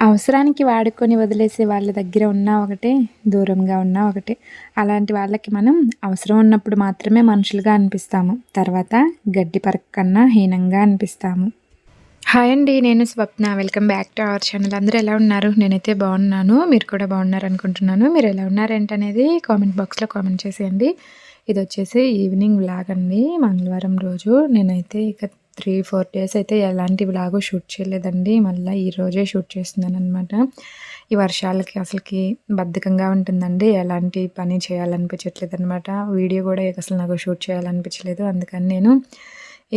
అవసరానికి వాడుకొని వదిలేసే వాళ్ళ దగ్గర ఉన్నా ఒకటే దూరంగా ఉన్నా ఒకటే. అలాంటి వాళ్ళకి మనం అవసరం ఉన్నప్పుడు మాత్రమే మనుషులుగా అనిపిస్తాము. తర్వాత గడ్డి పరక కన్నా హీనంగా అనిపిస్తాము. హాయ్ అండి నేను Swapna. Welcome back to our channel అందరూ ఎలా ఉన్నారు? నేనైతే బాగున్నాను. మీరు కూడా బాగున్నారు అనుకుంటున్నాను మీరు ఎలా ఉన్నారేంటనేది కామెంట్ బాక్స్లో కామెంట్ చేసేయండి. ఇది వచ్చేసి ఈవినింగ్ వ్లాగ్ అండి. మంగళవారం రోజు. నేనైతే ఇక త్రీ ఫోర్ డేస్ అయితే ఎలాంటి వ్లాగు షూట్ చేయలేదండి. మళ్ళీ ఈరోజే షూట్ చేస్తున్నాను అనమాట ఈ వర్షాలకి అసలుకి బద్ధకంగా ఉంటుందండి. ఎలాంటి పని చేయాలనిపించట్లేదు అనమాట వీడియో కూడా అసలు నాకు షూట్ చేయాలనిపించలేదు. అందుకని నేను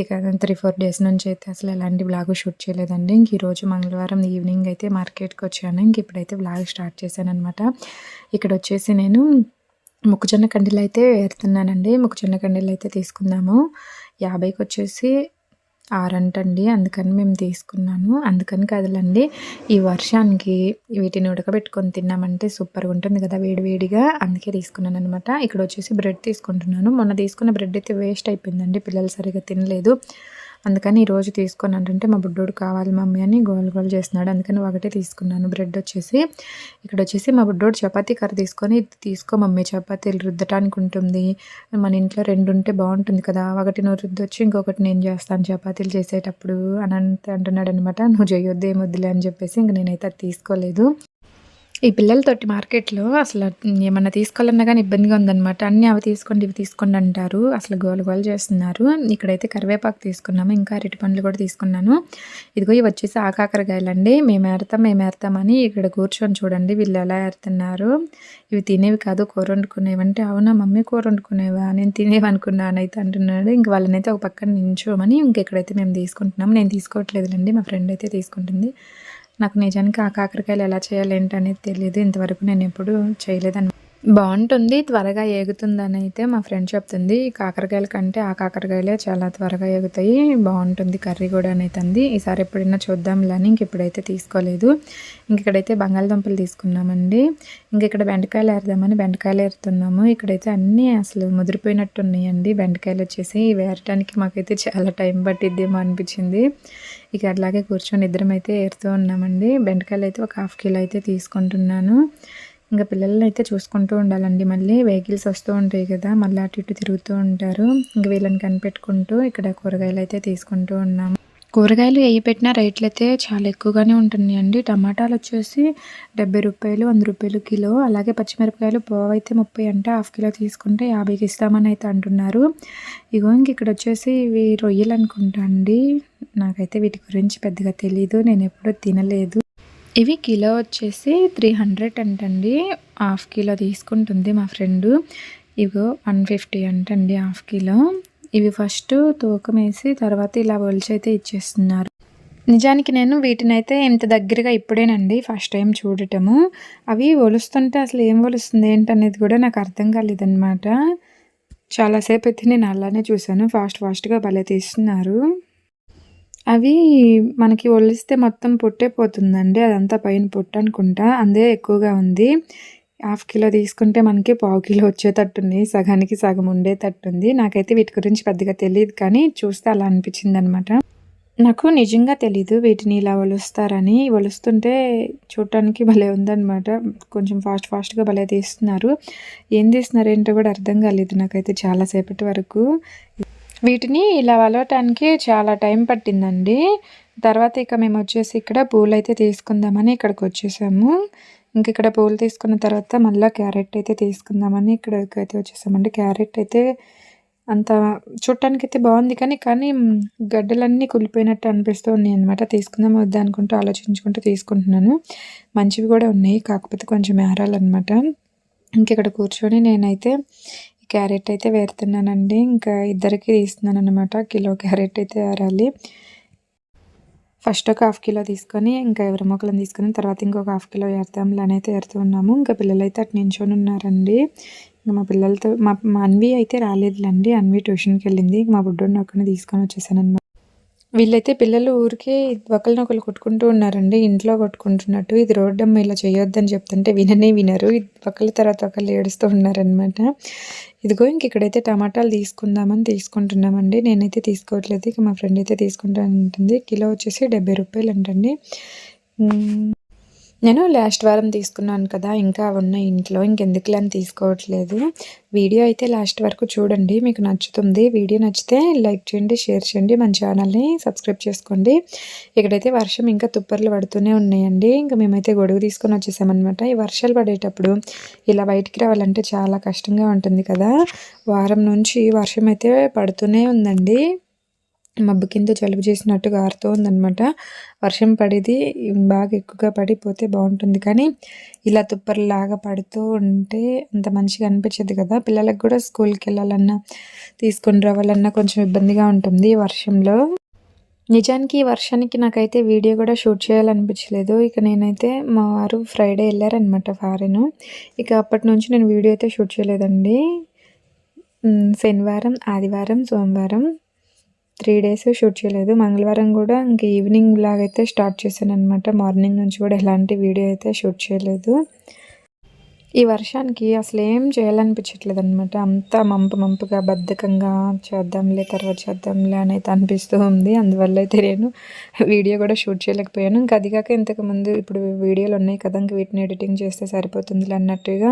ఇక త్రీ ఫోర్ డేస్ నుంచి అయితే అసలు ఎలాంటి బ్లాగు షూట్ చేయలేదండి. ఇంక ఈరోజు మంగళవారం ఈవినింగ్ అయితే మార్కెట్కి వచ్చాను. ఇంక ఇప్పుడైతే బ్లాగ్ స్టార్ట్ చేశాను అనమాట ఇక్కడ వచ్చేసి నేను మొక్కజొన్న కండీలు అయితే వేరుతున్నానండి మొక్కజొన్న కండీలు అయితే తీసుకుందాము. యాభైకి వచ్చేసి ఆరంటండి. అందుకని మేము తీసుకున్నాను. అందుకని కదలండి ఈ వర్షానికి వీటిని ఉడకబెట్టుకొని తిన్నామంటే సూపర్గా ఉంటుంది కదా వేడివేడిగా. అందుకే తీసుకున్నాను అనమాట ఇక్కడ వచ్చేసి బ్రెడ్ తీసుకుంటున్నాను. మొన్న తీసుకున్న బ్రెడ్ అయితే వేస్ట్ అయిపోయిందండి. పిల్లలు సరిగా తినలేదు. అందుకని ఈరోజు తీసుకొని అంటే మా బుడ్డోడు కావాలి మమ్మీ అని గోల్ గోల్ చేస్తున్నాడు. అందుకని ఒకటే తీసుకున్నాను. బ్రెడ్ వచ్చేసి ఇక్కడ వచ్చేసి మా బుడ్డోడు చపాతీ కర్ర తీసుకొని తీసుకో మమ్మీ చపాతీలు రుద్దటానికి ఉంటుంది. మన ఇంట్లో రెండు ఉంటే బాగుంటుంది కదా. ఒకటి నువ్వు రుద్దొచ్చి ఇంకొకటి నేను చేస్తాను చపాతీలు చేసేటప్పుడు అని అంటున్నాడు అనమాట నువ్వు చేయొద్దు ఏమొద్దులే అని చెప్పేసి ఇంక నేనైతే అది తీసుకోలేదు. ఈ పిల్లలతోటి మార్కెట్లో అసలు ఏమన్నా తీసుకోవాలన్నా కానీ ఇబ్బందిగా ఉందన్నమాట. అన్నీ అవి తీసుకోండి ఇవి తీసుకోండి అంటారు. అసలు గోలు గోలు చేస్తున్నారు. ఇక్కడైతే కరివేపాకు తీసుకున్నాము. ఇంకా అరటి పండ్లు కూడా తీసుకున్నాను. ఇదిగో ఇవి వచ్చేసి ఆకాకరకాయలండి. మేము ఏడతాం మేము ఏడతామని ఇక్కడ కూర్చొని చూడండి వీళ్ళు ఎలా ఏడుతున్నారు ఇవి తినేవి కాదు కూర వండుకునేవి. అంటే అవునా మమ్మీ కూర వండుకునేవా? నేను తినేవి అనుకున్నాను అయితే అంటున్నాడు. ఇంక వాళ్ళనైతే ఒక పక్కన నించోమని ఇంకెక్కడైతే మేము తీసుకుంటున్నాము. నేను తీసుకోవట్లేదులేండి మా ఫ్రెండ్ అయితే తీసుకుంటుంది. నాకు నిజానికి ఆ కాకరకాయలు ఎలా చేయాలి ఏంటనేది తెలియదు ఇంతవరకు నేను ఎప్పుడు చేయలేదని బాగుంటుంది. త్వరగా ఏగుతుందని అయితే మా ఫ్రెండ్ చెప్తుంది. కాకరకాయల కంటే ఆ కాకరకాయలే చాలా త్వరగా ఎగుతాయి బాగుంటుంది కర్రీ కూడా అనేది ఈసారి ఎప్పుడైనా చూద్దాంలే అని ఇంక ఇప్పుడైతే తీసుకోలేదు. ఇంక ఇక్కడైతే బంగాళదుంపలు తీసుకున్నామండి. ఇంక ఇక్కడ బెండకాయలు ఏరుదామని బెండకాయలు ఏరుతున్నాము. ఇక్కడైతే అన్నీ అసలు ముదిరిపోయినట్టు ఉన్నాయండి బెండకాయలు వచ్చేసి వేరటానికి మాకైతే చాలా టైం పట్టిద్దేమో అనిపించింది. ఇక అట్లాగే కూర్చొని ఇద్దరం అయితే ఏరుతూ ఉన్నామండి. బెండకాయలు అయితే ఒక హాఫ్ కిలో అయితే తీసుకుంటున్నాను. ఇంకా పిల్లల్ని అయితే చూసుకుంటూ ఉండాలండి. మళ్ళీ వెహికల్స్ వస్తూ ఉంటాయి కదా మళ్ళీ అటు ఇటు తిరుగుతూ ఉంటారు. ఇంక వీళ్ళని కనిపెట్టుకుంటూ ఇక్కడ కూరగాయలు అయితే తీసుకుంటూ ఉన్నాము. కూరగాయలు ఏ పెట్టిన రేట్లు అయితే చాలా ఎక్కువగానే ఉంటున్నాయండి. టమాటాలు వచ్చేసి డెబ్బై రూపాయలు వంద రూపాయలు కిలో. అలాగే పచ్చిమిరపకాయలు పోవ అయితే ముప్పై అంటే హాఫ్ కిలో తీసుకుంటే యాభైకి ఇస్తామని అయితే అంటున్నారు. ఇగో ఇంక ఇక్కడ వచ్చేసి ఇవి రొయ్యలు అనుకుంటా అండి. నాకైతే వీటి గురించి పెద్దగా తెలీదు. నేను ఎప్పుడూ తినలేదు. ఇవి కిలో వచ్చేసి త్రీ హండ్రెడ్ అంటండి. హాఫ్ కిలో తీసుకుంటుంది మా ఫ్రెండ్. ఇగో వన్ ఫిఫ్టీ అంటండి హాఫ్ కిలో. ఇవి ఫస్ట్ తూకం వేసి తర్వాత ఇలా ఒలిచి అయితే ఇచ్చేస్తున్నారు. నిజానికి నేను వీటిని అయితే ఇంత దగ్గరగా ఇప్పుడేనండి ఫస్ట్ టైం చూడటము. అవి ఒలుస్తుంటే అసలు ఏం ఒలుస్తుంది ఏంటనేది కూడా నాకు అర్థం కాలేదన్నమాట. చాలాసేపు అయితే నేను అలానే చూశాను. ఫాస్ట్ ఫాస్ట్గా భలే తీస్తున్నారు. అవి మనకి ఒలిస్తే మొత్తం పొట్టే పోతుందండి. అదంతా పైన పొట్టు అనుకుంటా. అందే ఎక్కువగా ఉంది. హాఫ్ కిలో తీసుకుంటే మనకి పావు కిలో వచ్చేటట్టుంది. సగానికి సగం ఉండేటట్టుంది. నాకైతే వీటి గురించి పెద్దగా తెలియదు కానీ చూస్తే అలా అనిపించింది అనమాట నాకు నిజంగా తెలీదు వీటిని ఇలా ఒలుస్తారని. ఒలుస్తుంటే చూడటానికి భలే ఉందనమాట. కొంచెం ఫాస్ట్ ఫాస్ట్గా భలే తీస్తున్నారు. ఏం తీస్తున్నారు ఏంటో కూడా అర్థం కాలేదు నాకైతే చాలాసేపటి వరకు. వీటిని ఇలా వలవటానికి చాలా టైం పట్టిందండి. తర్వాత ఇక మేము వచ్చేసి ఇక్కడ పూలు అయితే తీసుకుందామని ఇక్కడికి వచ్చేసాము. ఇంక ఇక్కడ పూలు తీసుకున్న తర్వాత మళ్ళీ క్యారెట్ అయితే తీసుకుందామని ఇక్కడికి అయితే వచ్చేసామండి. క్యారెట్ అయితే అంత చూడటానికి అయితే బాగుంది కానీ కానీ గడ్డలన్నీ కులిపోయినట్టు అనిపిస్తూ ఉన్నాయి అనమాట తీసుకుందాం వద్దా అనుకుంటూ ఆలోచించుకుంటూ తీసుకుంటున్నాను. మంచివి కూడా ఉన్నాయి కాకపోతే కొంచెం ఏరాలన్నమాట. ఇంక ఇక్కడ కూర్చొని నేనైతే క్యారెట్ అయితే వేరుతున్నానండి. ఇంకా ఇద్దరికి తీస్తున్నాను అనమాట కిలో క్యారెట్ అయితే వేరాలి ఫస్ట్ ఒక హాఫ్ కిలో తీసుకొని ఇంకా ఎవరి మొక్కలను తీసుకొని తర్వాత ఇంకొక హాఫ్ కిలో ఏరుతాంలే అని అయితే వేరుతూ ఉన్నాము. ఇంకా పిల్లలు అయితే అటు నించొని ఉన్నారండి. ఇంకా మా పిల్లలతో మా అన్వి అయితే రాలేదులేండి. అన్వి ట్యూషన్కి వెళ్ళింది. మా బుడ్డోడిని ఒక్కడిని తీసుకొని వచ్చేసాను అనమాట వీళ్ళైతే పిల్లలు ఊరికే ఒకరినొకరు కొట్టుకుంటూ ఉన్నారండి. ఇంట్లో కొట్టుకుంటున్నట్టు. ఇది రోడ్డమ్మ ఇలా చేయొద్దని చెప్తుంటే విననే వినరు. ఒకళ్ళ తర్వాత ఒకళ్ళు ఏడుస్తూ ఉన్నారనమాట ఇదిగో ఇంక ఇక్కడైతే టమాటాలు తీసుకుందామని తీసుకుంటున్నామండి. నేనైతే తీసుకోవట్లేదు. ఇక మా ఫ్రెండ్ అయితే తీసుకుంటానంటుంది కిలో వచ్చేసి డెబ్బై రూపాయలు అంటండి నేను లాస్ట్ వారం తీసుకున్నాను కదా ఇంకా ఉన్న ఇంట్లో ఇంకెందుకులే అని తీసుకోవట్లేదు. వీడియో అయితే లాస్ట్ వరకు చూడండి మీకు నచ్చుతుంది. వీడియో నచ్చితే లైక్ చేయండి షేర్ చేయండి మన ఛానల్ని సబ్స్క్రైబ్ చేసుకోండి. ఇక్కడైతే వర్షం ఇంకా తుప్పర్లు పడుతూనే ఉన్నాయండి. ఇంకా మేమైతే గొడుగు తీసుకొని వచ్చేసామన్నమాట. ఈ వర్షాలు పడేటప్పుడు ఇలా బయటికి రావాలంటే చాలా కష్టంగా ఉంటుంది కదా. వారం నుంచి వర్షం అయితే పడుతూనే ఉందండి. మబ్బు కింద జలుబు చేసినట్టుగా గారుతూ ఉందనమాట వర్షం పడేది బాగా ఎక్కువగా పడిపోతే బాగుంటుంది. కానీ ఇలా తుప్పర్లాగా పడుతూ ఉంటే అంత మంచిగా అనిపించదు కదా. పిల్లలకు కూడా స్కూల్కి వెళ్ళాలన్నా తీసుకొని రావాలన్నా కొంచెం ఇబ్బందిగా ఉంటుంది వర్షంలో. నిజానికి ఈ వర్షానికి నాకైతే వీడియో కూడా షూట్ చేయాలనిపించలేదు. ఇక నేనైతే మా వారు ఫ్రైడే వెళ్ళారనమాట ఫారెన్. ఇక అప్పటి నుంచి నేను వీడియో అయితే షూట్ చేయలేదండి. శనివారం ఆదివారం సోమవారం త్రీ డేస్ షూట్ చేయలేదు. మంగళవారం కూడా ఇంక ఈవినింగ్ లాగైతే స్టార్ట్ చేశాను అనమాట మార్నింగ్ నుంచి కూడా ఎలాంటి వీడియో అయితే షూట్ చేయలేదు. ఈ వర్షానికి అసలు ఏం చేయాలనిపించట్లేదు అనమాట అంతా మంపు మంపుగా బద్ధకంగా చేద్దాంలే తర్వాత చేద్దాంలే అని అయితే అనిపిస్తూ ఉంది. అందువల్ల అయితే నేను వీడియో కూడా షూట్ చేయలేకపోయాను. ఇంకా అది కాక ఇంతకుముందు ఇప్పుడు వీడియోలు ఉన్నాయి కదా ఇంక వీటిని ఎడిటింగ్ చేస్తే సరిపోతుంది అన్నట్టుగా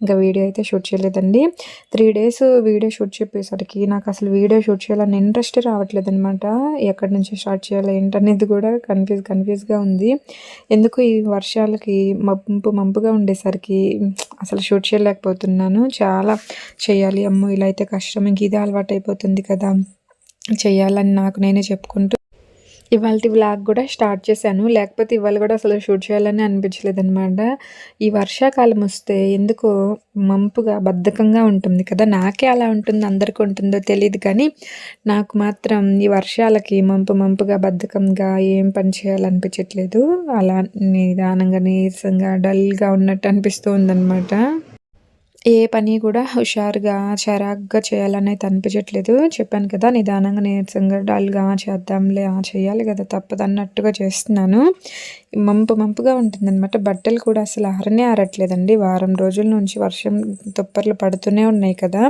ఇంకా వీడియో అయితే షూట్ చేయలేదండి. త్రీ డేస్ వీడియో షూట్ చెప్పేసరికి నాకు అసలు వీడియో షూట్ చేయాలని ఇంట్రెస్ట్ రావట్లేదు అనమాట ఎక్కడి నుంచి స్టార్ట్ చేయాలి ఏంటనేది కూడా కన్ఫ్యూజ్ కన్ఫ్యూజ్గా ఉంది. ఎందుకు ఈ వర్షాలకి మంపు మంపుగా ఉండేసరికి అసలు షూట్ చేయలేకపోతున్నాను. చాలా చేయాలి అమ్మో ఇలా అయితే కష్టం ఇంక ఇదే అలవాటు అయిపోతుంది కదా. చేయాలని నాకు నేనే చెప్పుకుంటూ ఇవాళ వ్లాగ్ కూడా స్టార్ట్ చేశాను. లేకపోతే ఇవాళ కూడా అసలు షూట్ చేయాలని అనిపించలేదు అనమాట ఈ వర్షాకాలం వస్తే ఎందుకో మంపుగా బద్ధకంగా ఉంటుంది కదా. నాకే అలా ఉంటుంది అందరికీ ఉంటుందో తెలియదు కానీ నాకు మాత్రం ఈ వర్షాలకి మంపు మంపుగా బద్ధకంగా ఏం పని చేయాలనిపించట్లేదు. అలా నిదానంగా నీరసంగా డల్గా ఉన్నట్టు అనిపిస్తూ ఉందన్నమాట. ఏ పని కూడా హుషారుగా చరాగ్గా చేయాలనేది అనిపించట్లేదు చెప్పాను కదా నిదానంగా నీరసంగా డల్గా చేద్దాంలే చేయాలి కదా తప్పదు అన్నట్టుగా చేస్తున్నాను. మంపు మంపుగా ఉంటుందన్నమాట. బట్టలు కూడా అసలు ఆరనే ఆరట్లేదండి. వారం రోజుల నుంచి వర్షం తుప్పర్లు పడుతూనే ఉన్నాయి కదా.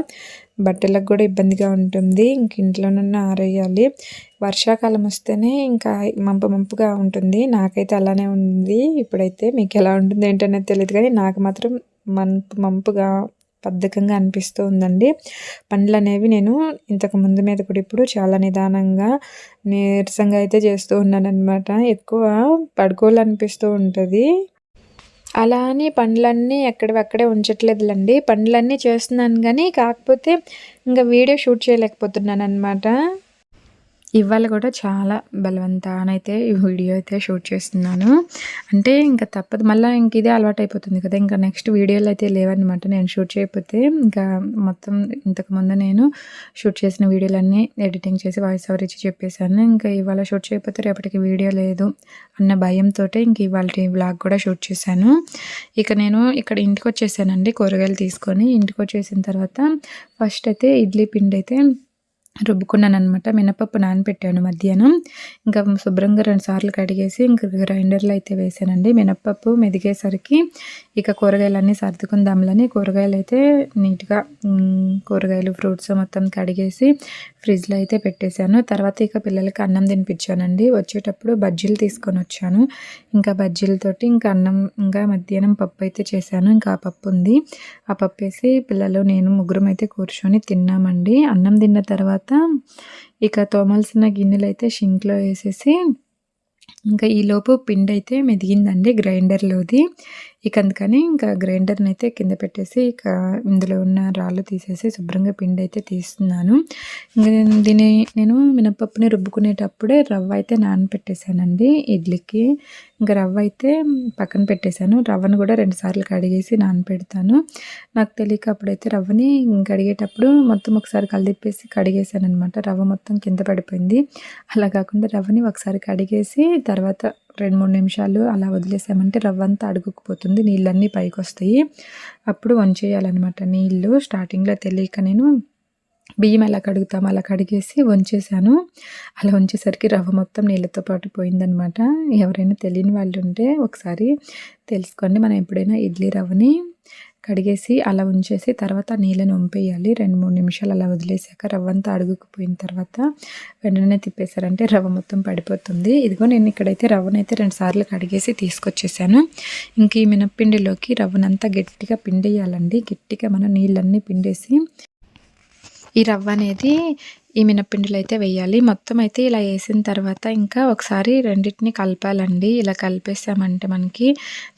బట్టలకు కూడా ఇబ్బందిగా ఉంటుంది. ఇంక ఇంట్లోనన్నా ఆరేయాలి. వర్షాకాలం వస్తేనే ఇంకా మంపు మంపుగా ఉంటుంది. నాకైతే అలానే ఉంది. ఇప్పుడైతే మీకు ఎలా ఉంటుంది ఏంటనేది తెలియదు కానీ నాకు మాత్రం మంపు మంపుగా బద్ధకంగా అనిపిస్తూ ఉందండి. పనులు అనేవి నేను ఇంతకు ముందు మీద కూడా ఇప్పుడు చాలా నిదానంగా నీరసంగా అయితే చేస్తూ ఉన్నాను అనమాట ఎక్కువ పడుకోవాలనిపిస్తూ ఉంటుంది. అలా అని పండ్లన్నీ ఎక్కడవక్కడే ఉంచట్లేదులండి. పండ్లన్నీ చేస్తున్నాను కానీ కాకపోతే ఇంకా వీడియో షూట్ చేయలేకపోతున్నాను అనమాట ఇవాళ కూడా చాలా బలవంతానైతే ఈ వీడియో అయితే షూట్ చేస్తున్నాను. అంటే ఇంకా తప్పదు. మళ్ళీ ఇంక ఇదే అలవాటు అయిపోతుంది కదా. ఇంకా నెక్స్ట్ వీడియోలు అయితే లేవన్నమాట నేను షూట్ చేయకపోతే. ఇంకా మొత్తం ఇంతకుముందు నేను షూట్ చేసిన వీడియోలన్నీ ఎడిటింగ్ చేసి వాయిస్ ఓవర్ ఇచ్చి చెప్పేశాను. ఇంకా ఇవాళ షూట్ చేయకపోతే రేపటికి వీడియో లేదు అన్న భయంతో ఇంక ఇవాళ వ్లాగ్ కూడా షూట్ చేశాను. ఇక నేను ఇక్కడ ఇంటికి వచ్చేసానండి కూరగాయలు తీసుకొని. ఇంటికి వచ్చేసిన తర్వాత ఫస్ట్ అయితే ఇడ్లీ పిండి అయితే రుబ్బుకున్నాను అనమాట మినపప్పు నానపెట్టాను మధ్యాహ్నం. ఇంకా శుభ్రంగా రెండు సార్లు కడిగేసి ఇంకా గ్రైండర్లో అయితే వేసానండి. మినపప్పు మెదిగేసరికి ఇక కూరగాయలన్నీ సర్దుకుందాంలని కూరగాయలు అయితే నీట్గా కూరగాయలు ఫ్రూట్స్ మొత్తం కడిగేసి ఫ్రిడ్జ్లో అయితే పెట్టేశాను. తర్వాత ఇక పిల్లలకి అన్నం తినిపించానండి. వచ్చేటప్పుడు బజ్జీలు తీసుకొని వచ్చాను. ఇంకా బజ్జీలతోటి ఇంకా అన్నం ఇంకా మధ్యాహ్నం పప్పు అయితే చేశాను. ఇంకా ఆ పప్పు ఉంది. ఆ పప్పు వేసి పిల్లలు నేను ముగ్గురం అయితే కూర్చొని తిన్నామండి. అన్నం తిన్న తర్వాత ఇక తోమాల్సిన గిన్నెలు అయితే షింక్లో వేసేసి ఇంకా ఈలోపు పిండి అయితే మెదిగిందండి గ్రైండర్లోది. ఇక అందుకని ఇంకా గ్రైండర్ని అయితే కింద పెట్టేసి ఇక ఇందులో ఉన్న రాళ్ళు తీసేసి శుభ్రంగా పిండి అయితే తీస్తున్నాను. దీని నేను మినపప్పుని రుబ్బుకునేటప్పుడే రవ్వ అయితే నానపెట్టేశానండి ఇడ్లీకి. ఇంకా రవ్వ అయితే పక్కన పెట్టేశాను. రవ్వను కూడా రెండుసార్లు కడిగేసి నానపెడతాను. నాకు తెలియక అప్పుడైతే రవ్వని కడిగేటప్పుడు మొత్తం ఒకసారి కలిదిప్పేసి కడిగేశాను అనమాట రవ్వ మొత్తం కింద పడిపోయింది. అలా కాకుండా రవ్వని ఒకసారి కడిగేసి తర్వాత రెండు మూడు నిమిషాలు అలా వదిలేసామంటే రవ్వ అంతా అడుగుకుపోతుంది నీళ్ళన్నీ పైకి వస్తాయి అప్పుడు వంచేయాలన్నమాట నీళ్ళు. స్టార్టింగ్లో తెలియక నేను బియ్యం ఎలా కడుగుతాం అలా కడిగేసి వంచేసాను. అలా వంచేసరికి రవ్వ మొత్తం నీళ్ళతో పాటు పోయిందనమాట ఎవరైనా తెలియని వాళ్ళు ఉంటే ఒకసారి తెలుసుకోండి. మనం ఎప్పుడైనా ఇడ్లీ రవ్వని కడిగేసి అలా ఉంచేసి తర్వాత నీళ్ళని వంపేయాలి. రెండు మూడు నిమిషాలు అలా వదిలేసాక రవ్వ అంతా అడుగుకుపోయిన తర్వాత వెంటనే తిప్పేశారంటే రవ్వ మొత్తం పడిపోతుంది. ఇదిగో నేను ఇక్కడైతే రవ్వనైతే రెండు సార్లు కడిగేసి తీసుకొచ్చేసాను. ఇంక ఈ మినప్పిండిలోకి రవ్వనంతా గట్టిగా పిండేయాలండి. గట్టిగా మనం నీళ్ళన్నీ పిండేసి ఈ రవ్వ అనేది ఈ మినప్పిండిలో అయితే వేయాలి. మొత్తం అయితే ఇలా వేసిన తర్వాత ఇంకా ఒకసారి రెండింటిని కలపాలండి. ఇలా కలిపేసామంటే మనకి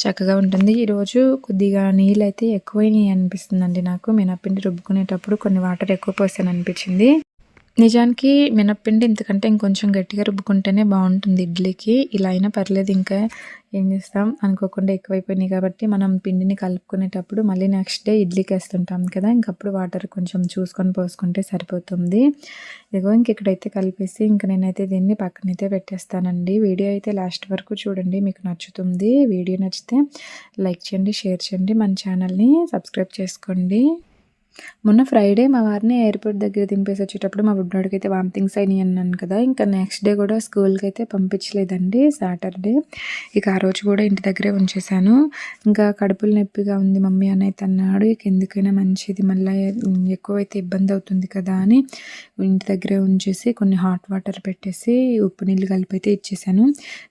చక్కగా ఉంటుంది. ఈరోజు కొద్దిగా నీళ్ళు అయితే ఎక్కువైనాయి అనిపిస్తుందండి నాకు. మినప్పిండి రుబ్బుకునేటప్పుడు కొన్ని వాటర్ ఎక్కువ పోసాను అనిపించింది నిజానికి మినప్పిండి ఇంతకంటే ఇంకొంచెం గట్టిగా రుబ్బుకుంటేనే బాగుంటుంది ఇడ్లీకి. ఇలా అయినా పర్లేదు ఇంకా ఏం చేస్తాం? అనుకోకుండా ఎక్కువైపోయినాయి కాబట్టి మనం పిండిని కలుపుకునేటప్పుడు మళ్ళీ నెక్స్ట్ డే ఇడ్లీకి వేస్తుంటాం కదా ఇంకప్పుడు వాటర్ కొంచెం చూసుకొని పోసుకుంటే సరిపోతుంది. ఇదిగో ఇంక ఇక్కడైతే కలిపేసి ఇంక నేనైతే దీన్ని పక్కనైతే పెట్టేస్తానండి. వీడియో అయితే లాస్ట్ వరకు చూడండి మీకు నచ్చుతుంది. వీడియో నచ్చితే లైక్ చేయండి షేర్ చేయండి మన ఛానల్ని సబ్స్క్రైబ్ చేసుకోండి. మొన్న ఫ్రైడే మా వారిని ఎయిర్పోర్ట్ దగ్గర దింపేసి వచ్చేటప్పుడు మా బుడ్డోడికి అయితే వామిటింగ్స్ అయినాయి అన్నాను కదా. ఇంకా నెక్స్ట్ డే కూడా స్కూల్కి అయితే పంపించలేదండి. సాటర్డే ఇక ఆ రోజు కూడా ఇంటి దగ్గరే ఉంచేశాను. ఇంకా కడుపులు నొప్పిగా ఉంది మమ్మీ అని అయితే అన్నాడు ఇక ఎందుకైనా మంచిది మళ్ళీ ఎక్కువైతే ఇబ్బంది అవుతుంది కదా అని ఇంటి దగ్గరే ఉంచేసి కొన్ని హాట్ వాటర్ పెట్టేసి ఉప్పు నీళ్ళు కలిపి అయితే ఇచ్చేసాను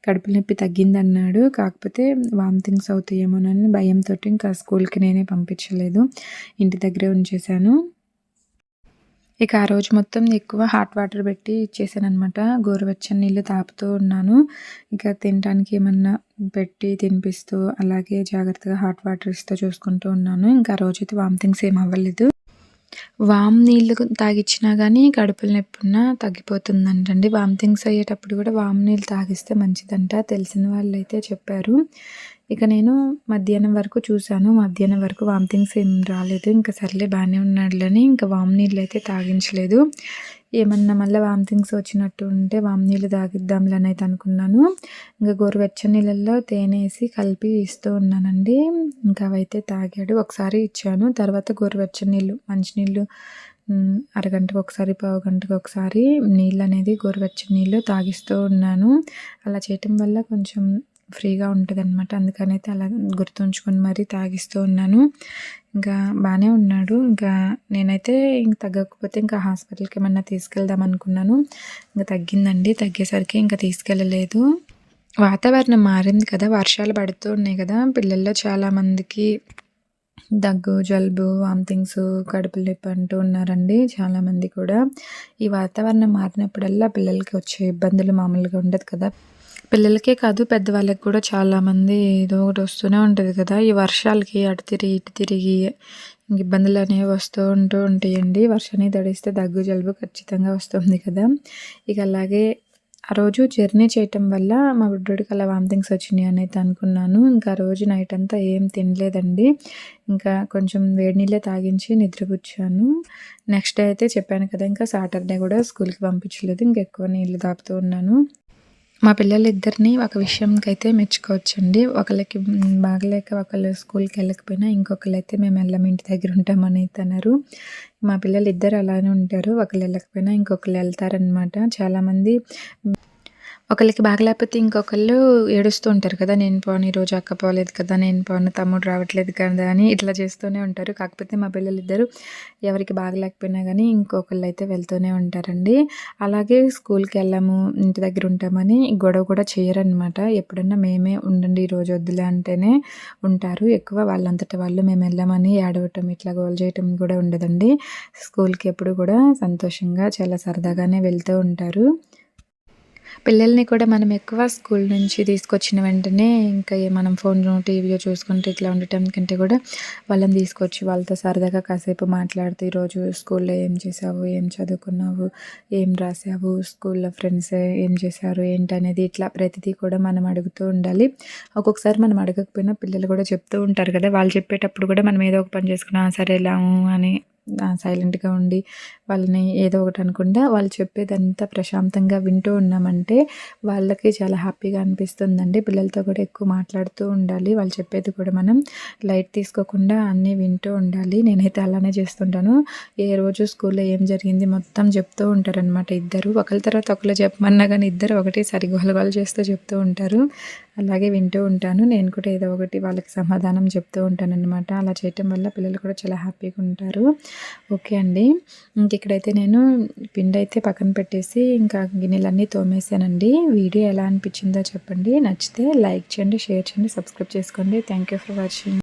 కడుపుల నొప్పి తగ్గింది అన్నాడు. కాకపోతే వామిటింగ్స్ అవుతాయేమోనని భయంతో ఇంకా స్కూల్కి నేనే పంపించలేదు. ఇంటి దగ్గరే ఉంచేసి చేశాను. ఇక ఆ రోజు మొత్తం ఎక్కువ హాట్ వాటర్ పెట్టి ఇచ్చేసాను అనమాట గోరువెచ్చని నీళ్ళు తాపుతూ ఉన్నాను. ఇక తినడానికి ఏమన్నా పెట్టి తినిపిస్తూ అలాగే జాగ్రత్తగా హాట్ వాటర్ ఇస్తూ చూసుకుంటూ ఉన్నాను. ఇంకా ఆ రోజు అయితే వామిటింగ్స్ ఏం అవ్వలేదు. వామ్ నీళ్ళు తాగిచ్చినా కానీ కడుపులు నొప్పున్న తగ్గిపోతుందంటండి. వామిటింగ్స్ అయ్యేటప్పుడు కూడా వామ్ నీళ్ళు తాగిస్తే మంచిదంట తెలిసిన వాళ్ళు అయితే చెప్పారు. ఇక నేను మధ్యాహ్నం వరకు చూశాను. మధ్యాహ్నం వరకు వామిటింగ్స్ ఏం రాలేదు. ఇంకా సర్లే బాగానే ఉన్నాడులని ఇంకా వామ్ నీళ్ళు అయితే తాగించలేదు. ఏమన్నా మళ్ళీ వామిటింగ్స్ వచ్చినట్టు ఉంటే వామ్ నీళ్ళు తాగిద్దాంలని అయితే అనుకున్నాను. ఇంకా గోరువెచ్చని నీళ్ళల్లో తేనె వేసి కలిపి ఇస్తూ ఉన్నానండి. ఇంకా అవైతే తాగాడు. ఒకసారి ఇచ్చాను. తర్వాత గోరువెచ్చని నీళ్ళు మంచినీళ్ళు అరగంటకు ఒకసారి పావు గంటకు ఒకసారి నీళ్ళు అనేది గోరువెచ్చని నీళ్ళు తాగిస్తూ ఉన్నాను. అలా చేయటం వల్ల కొంచెం ఫ్రీగా ఉంటుంది అనమాట అందుకనైతే అలా గుర్తుంచుకొని మరీ తాగిస్తూ ఉన్నాను. ఇంకా బాగానే ఉన్నాడు. ఇంకా నేనైతే ఇంక తగ్గకపోతే ఇంకా హాస్పిటల్కి ఏమన్నా తీసుకెళ్దాం అనుకున్నాను. ఇంకా తగ్గిందండి. తగ్గేసరికి ఇంకా తీసుకెళ్ళలేదు. వాతావరణం మారింది కదా. వర్షాలు పడుతూ ఉన్నాయి కదా. పిల్లల్లో చాలామందికి దగ్గు జలుబు వామిటింగ్స్ కడుపు నొప్పి అంటూ ఉన్నారండి చాలామంది కూడా. ఈ వాతావరణం మారినప్పుడల్లా పిల్లలకి వచ్చే ఇబ్బందులు మామూలుగా ఉండదు కదా. పిల్లలకే కాదు పెద్దవాళ్ళకి కూడా చాలామంది ఏదో ఒకటి వస్తూనే ఉంటుంది కదా. ఈ వర్షాలకి అటు తిరిగి ఇటు తిరిగి ఇబ్బందులు అనేవి వస్తూ ఉంటూ ఉంటాయండి. వర్షాన్ని తడిస్తే దగ్గు జలుబు ఖచ్చితంగా వస్తుంది కదా. ఇక అలాగే ఆ రోజు జర్నీ చేయటం వల్ల మా బుడ్డోడికి అలా వామిటింగ్స్ వచ్చినాయి అని అయితే అనుకున్నాను. ఇంకా ఆ రోజు నైట్ అంతా ఏం తినలేదండి. ఇంకా కొంచెం వేడి నీళ్ళే తాగించి నిద్రపుచ్చాను. నెక్స్ట్ డే అయితే చెప్పాను కదా ఇంకా సాటర్డే కూడా స్కూల్కి పంపించలేదు. ఇంకెక్కువ నీళ్ళు తాపుతూ ఉన్నాను. మా పిల్లలిద్దరిని ఒక విషయంకి అయితే మెచ్చుకోవచ్చండి. ఒకళ్ళకి బాగలేక ఒకళ్ళు స్కూల్కి వెళ్ళకపోయినా ఇంకొకళ్ళు అయితే మేము వెళ్ళం ఇంటి దగ్గర ఉంటామని అన్నారు మా పిల్లలు ఇద్దరు అలానే ఉంటారు. ఒకళ్ళు వెళ్ళకపోయినా ఇంకొకళ్ళు వెళ్తారనమాట చాలామంది ఒకళ్ళకి బాగలేకపోతే ఇంకొకళ్ళు ఏడుస్తూ ఉంటారు కదా నేను పోను ఈరోజు అక్క పోలేదు కదా నేను పోను తమ్ముడు రావట్లేదు కదా అని ఇట్లా చేస్తూనే ఉంటారు. కాకపోతే మా పిల్లలు ఇద్దరు ఎవరికి బాగలేకపోయినా కానీ ఇంకొకళ్ళు అయితే వెళ్తూనే ఉంటారండి. అలాగే స్కూల్కి వెళ్ళాము ఇంటి దగ్గర ఉంటామని గొడవ కూడా చేయరనమాట ఎప్పుడన్నా మేమే ఉండండి ఈరోజు వద్దులే అంటేనే ఉంటారు. ఎక్కువ వాళ్ళంతటా వాళ్ళు మేము వెళ్ళామని ఏడవటం ఇట్లా గోల్ చేయటం కూడా ఉండదండి. స్కూల్కి ఎప్పుడు కూడా సంతోషంగా చాలా సరదాగానే వెళ్తూ ఉంటారు. పిల్లల్ని కూడా మనం ఎక్కువ స్కూల్ నుంచి తీసుకొచ్చిన వెంటనే ఇంకా మనం ఫోన్ టీవీలో చూసుకుంటే ఇట్లా ఉండటం కంటే కూడా వాళ్ళని తీసుకొచ్చి వాళ్ళతో సరదాగా కాసేపు మాట్లాడుతూ ఈరోజు స్కూల్లో ఏం చేసావు ఏం చదువుకున్నావు? ఏం రాసావు స్కూల్లో ఫ్రెండ్స్ ఏం చేశారు? ఏంటనేది ఇట్లా ప్రతిదీ కూడా మనం అడుగుతూ ఉండాలి. ఒక్కొక్కసారి మనం అడగకపోయినా పిల్లలు కూడా చెప్తూ ఉంటారు కదా వాళ్ళు చెప్పేటప్పుడు కూడా మనం ఏదో ఒక పని చేసుకున్నా సరే వెళ్ళాము అని సైలెంట్గా ఉండి వాళ్ళని ఏదో ఒకటి అనకుండా వాళ్ళు చెప్పేదంతా ప్రశాంతంగా వింటూ ఉన్నామంటే వాళ్ళకి చాలా హ్యాపీగా అనిపిస్తుందండి. పిల్లలతో కూడా ఎక్కువ మాట్లాడుతూ ఉండాలి. వాళ్ళు చెప్పేది కూడా మనం లైట్ తీసుకోకుండా అన్నీ వింటూ ఉండాలి. నేనైతే అలానే చేస్తుంటాను. ఏ రోజు స్కూల్లో ఏం జరిగింది మొత్తం చెప్తూ ఉంటారనమాట ఇద్దరు. ఒకరి తర్వాత ఒకరు చెప్పమన్నా కానీ ఇద్దరు ఒకటి సరిగోలు చేస్తూ చెప్తూ ఉంటారు. అలాగే వింటూ ఉంటాను. నేను కూడా ఏదో ఒకటి వాళ్ళకి సమాధానం చెప్తూ ఉంటాను అనమాట అలా చేయటం వల్ల పిల్లలు కూడా చాలా హ్యాపీగా ఉంటారు. ఓకే అండి. ఇంక ఇక్కడైతే నేను పిండి అయితే పక్కన పెట్టేసి ఇంకా గిన్నెలన్నీ తోమేసానండి. వీడియో ఎలా అనిపించిందో చెప్పండి. నచ్చితే లైక్ చేయండి షేర్ చేయండి సబ్స్క్రైబ్ చేసుకోండి. Thank you for watching.